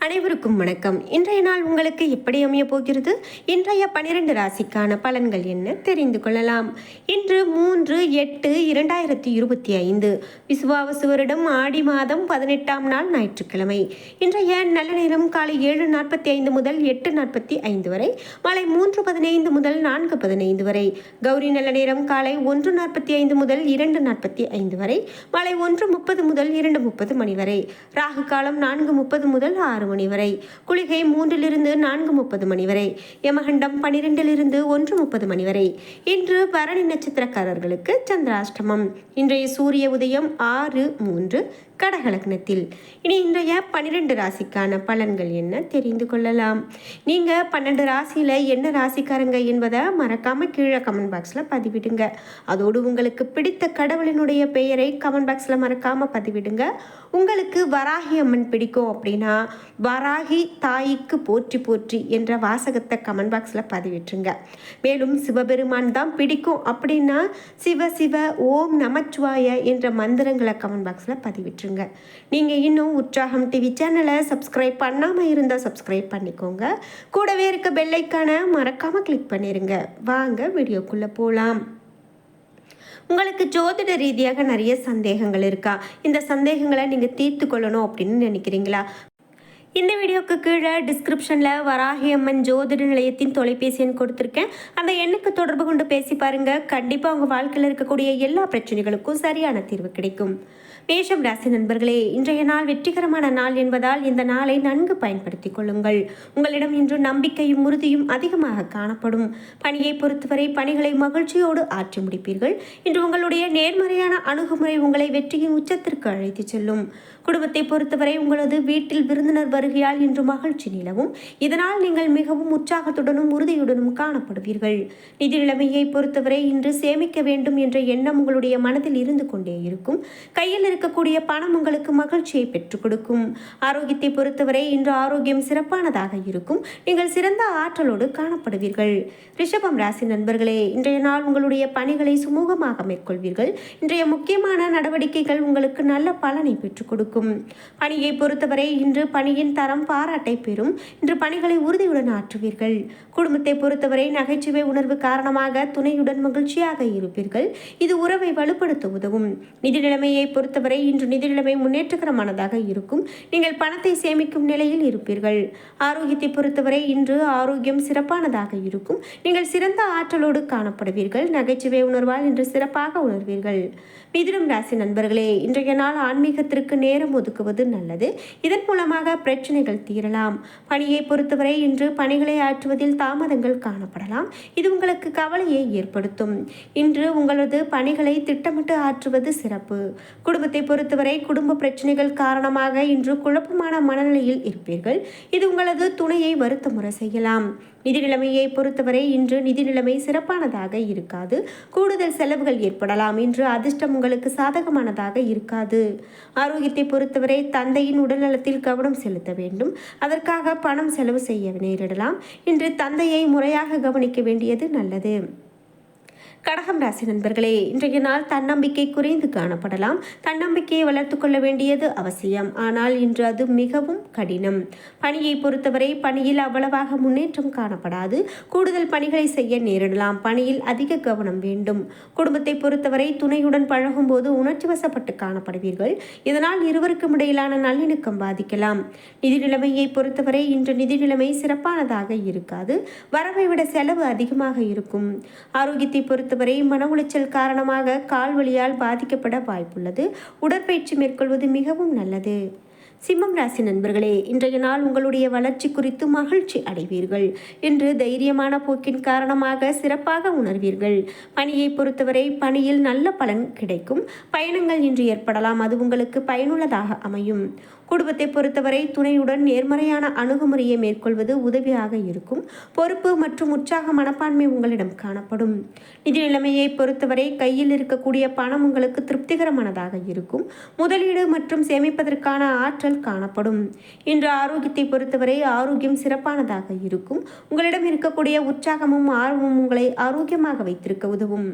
அனைவருக்கும் வணக்கம். இன்றைய நாள் உங்களுக்கு எப்படி அமைய போகிறது? இன்றைய பனிரெண்டு ராசிக்கான பலன்கள் என்ன? தெரிந்து கொள்ளலாம். இன்று மூன்று எட்டு இரண்டாயிரத்தி இருபத்தி ஐந்து. விசுவாவசு வருடம் ஆடி மாதம் பதினெட்டாம் நாள் ஞாயிற்றுக்கிழமை. இன்றைய நல்ல நேரம் காலை ஏழு நாற்பத்தி ஐந்து முதல் எட்டு நாற்பத்தி ஐந்து வரை மாலை மூன்று பதினைந்து முதல் நான்கு பதினைந்து வரை கௌரி நல்ல நேரம் காலை ஒன்று நாற்பத்தி ஐந்து முதல் இரண்டு நாற்பத்தி ஐந்து வரை மாலை ஒன்று முப்பது முதல் இரண்டு முப்பது மணி வரை ராகு காலம் நான்கு முப்பது முதல் ஆறு மணி வரை. குளிகை மூன்றிலிருந்து நான்கு முப்பது மணி வரை. யமகண்டம் பனிரெண்டிலிருந்து ஒன்று முப்பது மணி வரை. இன்று பரணி நட்சத்திரக்காரர்களுக்கு சந்திராஷ்டமம். இன்றைய சூரிய உதயம் ஆறு மூன்று கடகலக்னத்தில் இனி இன்றைய பன்னிரெண்டு ராசிக்கான பலன்கள் என்ன தெரிந்து கொள்ளலாம். நீங்கள் பன்னெண்டு ராசியில் என்ன ராசிக்காரங்க என்பதை மறக்காமல் கீழே கமெண்ட் பாக்ஸில் பதிவிடுங்க. அதோடு உங்களுக்கு பிடித்த கடவுளினுடைய பெயரை கமெண்ட் பாக்ஸில் மறக்காமல் பதிவிடுங்க. உங்களுக்கு வராகி அம்மன் பிடிக்கும் அப்படின்னா வராகி தாய்க்கு போற்றி போற்றி என்ற வாசகத்தை கமெண்ட் பாக்ஸில் பதிவிட்டுருங்க. மேலும் சிவபெருமான் தான் பிடிக்கும் அப்படின்னா சிவ சிவ ஓம் நமச்சிவாய என்ற மந்திரங்களை கமெண்ட் பாக்ஸில் பதிவிட்டுருங்க. நீங்கள் இன்னும் உற்சாகம் டிவி சேனலை சப்ஸ்கிரைப் பண்ணாமல் இருந்தால் சப்ஸ்கிரைப் பண்ணிக்கோங்க. கூடவே இருக்க பெல்லைக்கான மறக்காமல் கிளிக் பண்ணிடுங்க வாங்க வீடியோக்குள்ளே போகலாம் உங்களுக்கு ஜோதிட ரீதியாக நிறைய சந்தேகங்கள் இருக்கா? இந்த சந்தேகங்களை நீங்கள் தீர்த்து கொள்ளணும் அப்படின்னு நினைக்கிறீங்களா? இந்த வீடியோக்கு கீழே டிஸ்கிரிப்ஷனில் வராகி அம்மன் ஜோதிட நிலையத்தின் தொலைபேசி எண் கொடுத்துருக்கேன். அந்த எண்ணுக்கு தொடர்பு கொண்டு பேசி பாருங்க. கண்டிப்பாக உங்கள் வாழ்க்கையில் இருக்கக்கூடிய எல்லா பிரச்சனைகளுக்கும் சரியான தீர்வு கிடைக்கும். மேஷம் ராசி நண்பர்களே இன்றைய நாள் வெற்றிகரமான நாள் என்பதால் இந்த நாளை நன்கு பயன்படுத்திக் கொள்ளுங்கள். உங்களிடம் இன்று நம்பிக்கையும் உறுதியும் அதிகமாக காணப்படும். பணியை பொறுத்தவரை பணிகளை மகிழ்ச்சியோடு ஆற்றி முடிப்பீர்கள். இன்று உங்களுடைய நேர்மறையான அணுகுமுறை உங்களை வெற்றியின் உச்சத்திற்கு அழைத்துச் செல்லும். குடும்பத்தை பொறுத்தவரை உங்களது வீட்டில் விருந்தினர் வருகையால் இன்று மகிழ்ச்சி நிலவும். இதனால் நீங்கள் மிகவும் உற்சாகத்துடனும் உறுதியுடனும் காணப்படுவீர்கள். நிதி நிலைமையை பொறுத்தவரை இன்று சேமிக்க வேண்டும் என்ற எண்ணம் உங்களுடைய மனதில் இருந்து கொண்டே இருக்கும். கையில் இருக்கக்கூடிய பணம் உங்களுக்கு மகிழ்ச்சியை பெற்றுக் கொடுக்கும். ஆரோக்கியத்தை பொறுத்தவரை இன்று ஆரோக்கியம் சிறப்பானதாக இருக்கும். நீங்கள் சிறந்த ஆற்றலோடு காணப்படுவீர்கள். ரிஷபம் ராசி நண்பர்களே இன்றைய நாள் உங்களுடைய பணிகளை சுமூகமாக மேற்கொள்வீர்கள். இன்றைய முக்கியமான நடவடிக்கைகள் உங்களுக்கு நல்ல பலனை பெற்றுக் கொடுக்கும். பணியை பொறுத்தவரை இன்று பணியின் தரம் பாராட்டை பெறும். இன்று பணிகளை உறுதியுடன் ஆற்றுவீர்கள். குடும்பத்தை பொறுத்தவரை நகைச்சுவை உணர்வு காரணமாக துணையுடன் மகிழ்ச்சியாக இருப்பீர்கள். இது உறவை வலுப்படுத்த உதவும். நிதி நிலைமையை பொறுத்தவரை இன்று நிதி நிலைமை முன்னேற்றகரமானதாக இருக்கும். நீங்கள் பணத்தை சேமிக்கும் நிலையில் இருப்பீர்கள். ஆரோக்கியத்தை பொறுத்தவரை இன்று ஆரோக்கியம் சிறப்பானதாக இருக்கும். நீங்கள் சிறந்த ஆற்றலோடு காணப்படுவீர்கள். நகைச்சுவை உணர்வால் இன்று சிறப்பாக உணர்வீர்கள். மிதுனம் ராசி நண்பர்களே இன்றைய நாள் ஆன்மீகத்திற்கு நேரம் ஒதுக்குவது நல்லது. இதன் மூலமாக பிரச்சனைகள் தீரலாம். பணியை பொறுத்தவரை இன்று பணிகளை ஆற்றுவதில் தாமதங்கள் காணப்படலாம். இது உங்களுக்கு கவலையை ஏற்படுத்தும். இன்று உங்களது பணிகளை திட்டமிட்டு ஆற்றுவது சிறப்பு. குடும்பத்தை பொறுத்தவரை குடும்ப பிரச்சனைகள் காரணமாக இன்று குழப்பமான மனநிலையில் இருப்பீர்கள். இது உங்களது துணையை வருத்தமுறை செய்யலாம். நிதி நிலைமையை பொறுத்தவரை இன்று நிதி நிலைமை சிறப்பானதாக இருக்காது. கூடுதல் செலவுகள் ஏற்படலாம். இன்று அதிர்ஷ்டம் உங்களுக்கு சாதகமானதாக இருக்காது. ஆரோக்கியத்தை பொறுத்தவரை தந்தையின் உடல்நலத்தில் கவனம் செலுத்த வேண்டும். அதற்காக பணம் செலவு செய்ய நேரிடலாம். இன்று தந்தையை முறையாக கவனிக்க வேண்டியது நல்லது. கடகம் ராசி நண்பர்களே இன்றைய நாள் தன்னம்பிக்கை குறைந்து காணப்படலாம். தன்னம்பிக்கையை வளர்த்து கொள்ள வேண்டியது அவசியம். ஆனால் இன்று அது மிகவும் கடினம். பணியை பொறுத்தவரை பணியில் அவ்வளவாக முன்னேற்றம் காணப்படாது. கூடுதல் பணிகளை செய்ய நேரிடலாம். பணியில் அதிக கவனம் வேண்டும். குடும்பத்தை பொறுத்தவரை துணையுடன் பழகும்போது உணர்ச்சி வசப்பட்டு காணப்படுவீர்கள். இதனால் இருவருக்கும் இடையிலான நல்லிணக்கம் பாதிக்கலாம். நிதி நிலைமையை பொறுத்தவரை இன்று நிதி நிலைமை சிறப்பானதாக இருக்காது. வரவை விட செலவு அதிகமாக இருக்கும். ஆரோக்கியத்தை பொறுத்தவரை மன உளைச்சல் காரணமாக கால் வலியால் பாதிக்கப்பட வாய்ப்புள்ளது. உடற்பயிற்சி மேற்கொள்வது மிகவும் நல்லது. சிம்மம் ராசி நண்பர்களே இன்றைய நாள் உங்களுடைய வளர்ச்சி குறித்து மகிழ்ச்சி அடைவீர்கள் இன்று தைரியமான போக்கின் காரணமாக சிறப்பாக உணர்வீர்கள். பணியை பொறுத்தவரை பணியில் நல்ல பலன் கிடைக்கும். பயணங்கள் இன்று ஏற்படலாம். அது உங்களுக்கு பயனுள்ளதாக அமையும். குடும்பத்தை பொறுத்தவரை துணையுடன் நேர்மறையான அணுகுமுறையை மேற்கொள்வது உதவியாக இருக்கும். பொறுப்பு மற்றும் உற்சாக மனப்பான்மை உங்களிடம் காணப்படும். நிதி நிலைமையை பொறுத்தவரை கையில் இருக்கக்கூடிய பணம் உங்களுக்கு திருப்திகரமானதாக இருக்கும். முதலீடு மற்றும் சேமிப்பதற்கான ஆற்றல் காணப்படும். இன்று ஆரோக்கியத்தை பொறுத்தவரை ஆரோக்கியம் சிறப்பானதாக இருக்கும். உங்களிடம் இருக்கக்கூடிய உற்சாகமும் ஆர்வமும் உங்களை ஆரோக்கியமாக வைத்திருக்க உதவும்.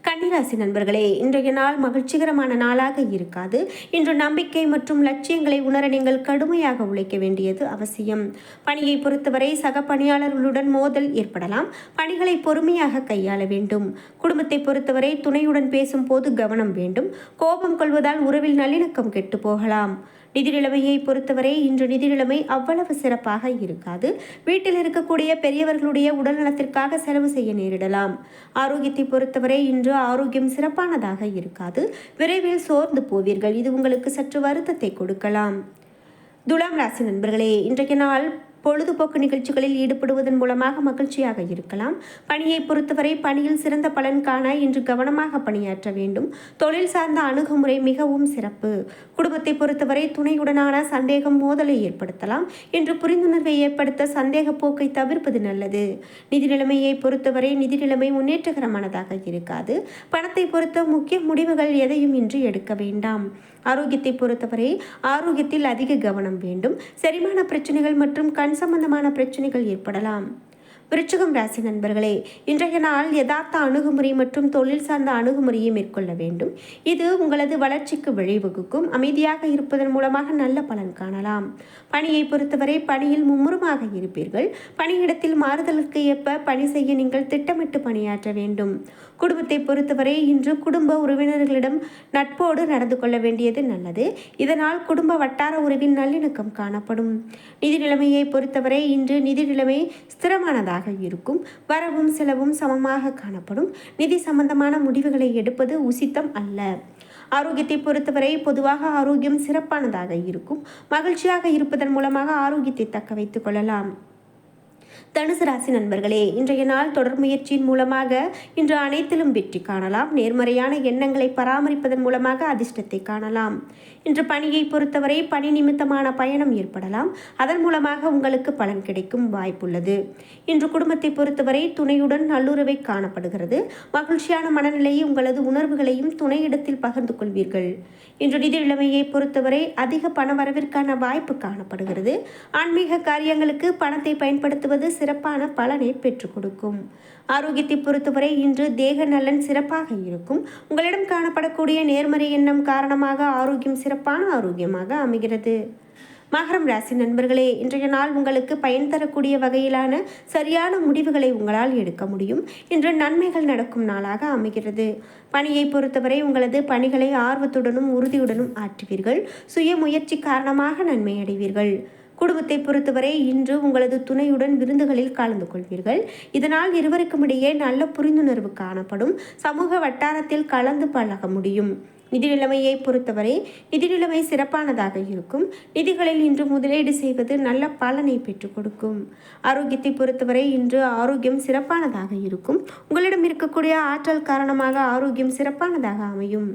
கன்னிராசி நண்பர்களே இன்றைய நாள் மகிழ்ச்சிகரமான நாளாக இருக்காது. இன்று நம்பிக்கை மற்றும் லட்சியங்களை உணர நீங்கள் கடுமையாக உழைக்க வேண்டியது அவசியம். பணியை பொறுத்தவரை சக பணியாளர்களுடன் மோதல் ஏற்படலாம். பணிகளை பொறுமையாக கையாள வேண்டும். குடும்பத்தை பொறுத்தவரை துணையுடன் பேசும்போது கவனம் வேண்டும். கோபம் கொள்வதால் உறவில் நல்லிணக்கம் கெட்டு போகலாம். நிதி நிலைமையை பொறுத்தவரை இன்று நிதி நிலைமை அவ்வளவு சிறப்பாக இருக்காது. வீட்டில் இருக்கக்கூடிய பெரியவர்களுடைய உடல்நலத்திற்காக செலவு செய்ய நேரிடலாம். ஆரோக்கியத்தை பொறுத்தவரை இன்று ஆரோக்கியம் சிறப்பானதாக இருக்காது. விரைவில் சோர்ந்து போவீர்கள். இது உங்களுக்கு சற்று வருத்தத்தை கொடுக்கலாம். துலாம் ராசி நண்பர்களே இன்றைக்கு நாள் பொழுதுபோக்கு நிகழ்ச்சிகளில் ஈடுபடுவதன் மூலமாக மகிழ்ச்சியாக இருக்கலாம். பணியை பொறுத்தவரை பணியில் சிறந்த பலன் காண இன்று கவனமாக பணியாற்ற வேண்டும். தொழில் சார்ந்த அணுகுமுறை மிகவும் சிறப்பு. குடும்பத்தை பொறுத்தவரை துணையுடனான சந்தேகம் மோதலை ஏற்படுத்தலாம். என்று புரிந்துணர்வை ஏற்படுத்த சந்தேக போக்கை தவிர்ப்பது நல்லது. நிதி நிலைமையை பொறுத்தவரை நிதி நிலைமை முன்னேற்றகரமானதாக இருக்காது. பணத்தை பொறுத்த முக்கிய முடிவுகள் எதையும் இன்று எடுக்க வேண்டாம். ஆரோக்கியத்தை பொறுத்தவரை ஆரோக்கியத்தில் அதிக கவனம் வேண்டும். செரிமான பிரச்சனைகள் மற்றும் கண் சம்பந்தமான பிரச்சனைகள் ஏற்படலாம். விருச்சிகம் ராசி நண்பர்களே இன்றைய நாள் யதார்த்த அணுகுமுறை மற்றும் தொழில் சார்ந்த அணுகுமுறையை மேற்கொள்ள வேண்டும். இது உங்களது வளர்ச்சிக்கு வழிவகுக்கும். அமைதியாக இருப்பதன் மூலமாக நல்ல பலன் காணலாம். பணியை பொறுத்தவரை பணியில் மும்முரமாக இருப்பீர்கள். பணியிடத்தில் மாறுதலுக்கு ஏற்ப பணி செய்ய நீங்கள் திட்டமிட்டு பணியாற்ற வேண்டும். குடும்பத்தை பொறுத்தவரை இன்று குடும்ப உறவினர்களிடம் நட்போடு நடந்து கொள்ள வேண்டியது நல்லது. இதனால் குடும்ப வட்டார உறவின் நல்லிணக்கம் காணப்படும். நிதி நிலைமையை பொறுத்தவரை இன்று நிதி நிலைமை ஸ்திரமானதாக இருக்கும். வரவும் செலவும் சமமாக காணப்படும். நிதி சம்பந்தமான முடிவுகளை எடுப்பது உசித்தம் அல்ல. ஆரோக்கியத்தை பொறுத்தவரை பொதுவாக ஆரோக்கியம் சிறப்பானதாக இருக்கும். மகிழ்ச்சியாக இருப்பதன் மூலமாக ஆரோக்கியத்தை தக்க வைத்துக் கொள்ளலாம். தனுசு ராசி நண்பர்களே இன்றைய நாள் தொடர் முயற்சியின் மூலமாக இன்று அனைத்திலும் வெற்றி காணலாம். நேர்மறையான எண்ணங்களை பராமரிப்பதன் மூலமாக அதிர்ஷ்டத்தை காணலாம். இன்று பணியை பொறுத்தவரை பணி நிமித்தமான பயணம் ஏற்படலாம். அதன் மூலமாக உங்களுக்கு பலன் கிடைக்கும் வாய்ப்புள்ளது. இன்று குடும்பத்தை பொறுத்தவரை துணையுடன் நல்லுறவை காணப்படுகிறது. மகிழ்ச்சியான மனநிலையை உங்களது உணர்வுகளையும் துணையிடத்தில் பகிர்ந்து கொள்வீர்கள். இன்று நிதி நிலைமையை பொறுத்தவரை அதிக பண வரவிற்கான வாய்ப்பு காணப்படுகிறது. ஆன்மீக காரியங்களுக்கு பணத்தை பயன்படுத்துவது சிறப்பான பலனை பெற்றுக் கொடுக்கும். ஆரோக்கியத்தை பொறுத்தவரை இன்று தேக நலன் சிறப்பாக இருக்கும். உங்களிடம் காணப்படக்கூடிய நேர்மறை எண்ணம் காரணமாக ஆரோக்கியம் சிறப்பான ஆரோக்கியமாக அமைகிறது. மகரம் ராசி நண்பர்களே இன்றைய நாள் உங்களுக்கு பயன் தரக்கூடிய வகையிலான சரியான முடிவுகளை உங்களால் எடுக்க முடியும். இன்று நன்மைகள் நடக்கும் நாளாக அமைகிறது. பணியை பொறுத்தவரை உங்களது பணிகளை ஆர்வத்துடனும் உறுதியுடனும் ஆற்றுவீர்கள். சுய முயற்சி காரணமாக நன்மை அடைவீர்கள் குடும்பத்தை பொறுத்தவரை இன்று உங்களது துணையுடன் விருந்துகளில் கலந்து கொள்வீர்கள். இதனால் இருவருக்கும் இடையே நல்ல புரிந்துணர்வு காணப்படும். சமூக வட்டாரத்தில் கலந்து பழக முடியும். நிதி நிலைமையை பொறுத்தவரை நிதி நிலைமை சிறப்பானதாக இருக்கும். நிதிகளில் இன்று முதலீடு செய்வது நல்ல பலனை பெற்றுக் கொடுக்கும். ஆரோக்கியத்தை பொறுத்தவரை இன்று ஆரோக்கியம் சிறப்பானதாக இருக்கும். உங்களிடம் இருக்கக்கூடிய ஆற்றல் காரணமாக ஆரோக்கியம் சிறப்பானதாக அமையும்.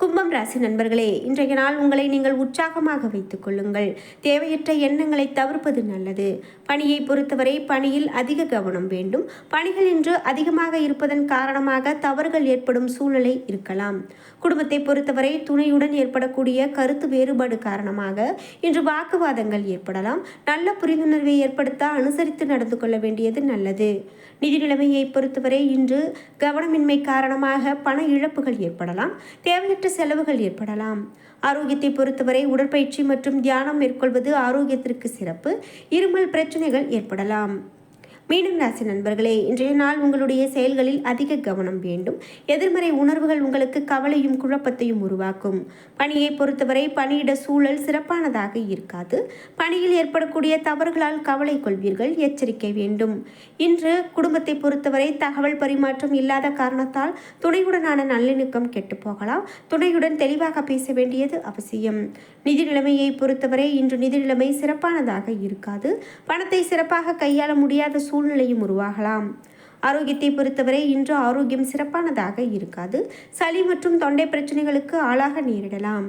கும்பம் ராசி நண்பர்களே இன்றைய நாள் உங்களை நீங்கள் உற்சாகமாக வைத்துக் கொள்ளுங்கள். தேவையற்ற எண்ணங்களை தவிர்ப்பது நல்லது. பணியை பொறுத்தவரை பணியில் அதிக கவனம் வேண்டும். பணிகள் இன்று அதிகமாக இருப்பதன் காரணமாக தவறுகள் ஏற்படும் சூழ்நிலை இருக்கலாம். குடும்பத்தை பொறுத்தவரை துணையுடன் ஏற்படக்கூடிய கருத்து வேறுபாடு காரணமாக இன்று வாக்குவாதங்கள் ஏற்படலாம். நல்ல புரிந்துணர்வை ஏற்படுத்த அனுசரித்து நடந்து கொள்ள வேண்டியது நல்லது. நிதி நிலைமையை பொறுத்தவரை இன்று கவனமின்மை காரணமாக பண இழப்புகள் ஏற்படலாம். தேவையற்ற செலவுகள் ஏற்படலாம். ஆரோக்கியத்தை பொறுத்தவரை உடற்பயிற்சி மற்றும் தியானம் மேற்கொள்வது ஆரோக்கியத்திற்கு சிறப்பு. இருமல் பிரச்சனைகள் ஏற்படலாம். மீனம் ராசி நண்பர்களே இன்றைய நாள் உங்களுடைய செயல்களில் அதிக கவனம் வேண்டும். எதிர்மறை உணர்வுகள் உங்களுக்கு கவலையும் குழப்பத்தையும் உருவாக்கும். பணியை பொறுத்தவரை பணியிட சூழல் சிறப்பானதாக இருக்காது. பணியில் ஏற்படக்கூடிய தவறுகளால் கவலை கொள்வீர்கள் எச்சரிக்கை வேண்டும். இன்று குடும்பத்தை பொறுத்தவரை தகவல் பரிமாற்றம் இல்லாத காரணத்தால் துணையுடனான நல்லிணக்கம் கெட்டு போகலாம். துணையுடன் தெளிவாக பேச வேண்டியது அவசியம். நிதி நிலைமையை பொறுத்தவரை இன்று நிதி நிலைமை சிறப்பானதாக இருக்காது. பணத்தை சிறப்பாக கையாள முடியாத சூழல் சூழ்நிலையும் உருவாகலாம். ஆரோக்கியத்தை பொறுத்தவரை இன்று ஆரோக்கியம் சிறப்பானதாக இருக்காது. சளி மற்றும் தொண்டை பிரச்சனைகளுக்கு ஆளாக நேரிடலாம்.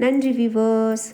நன்றி விவர்ஸ்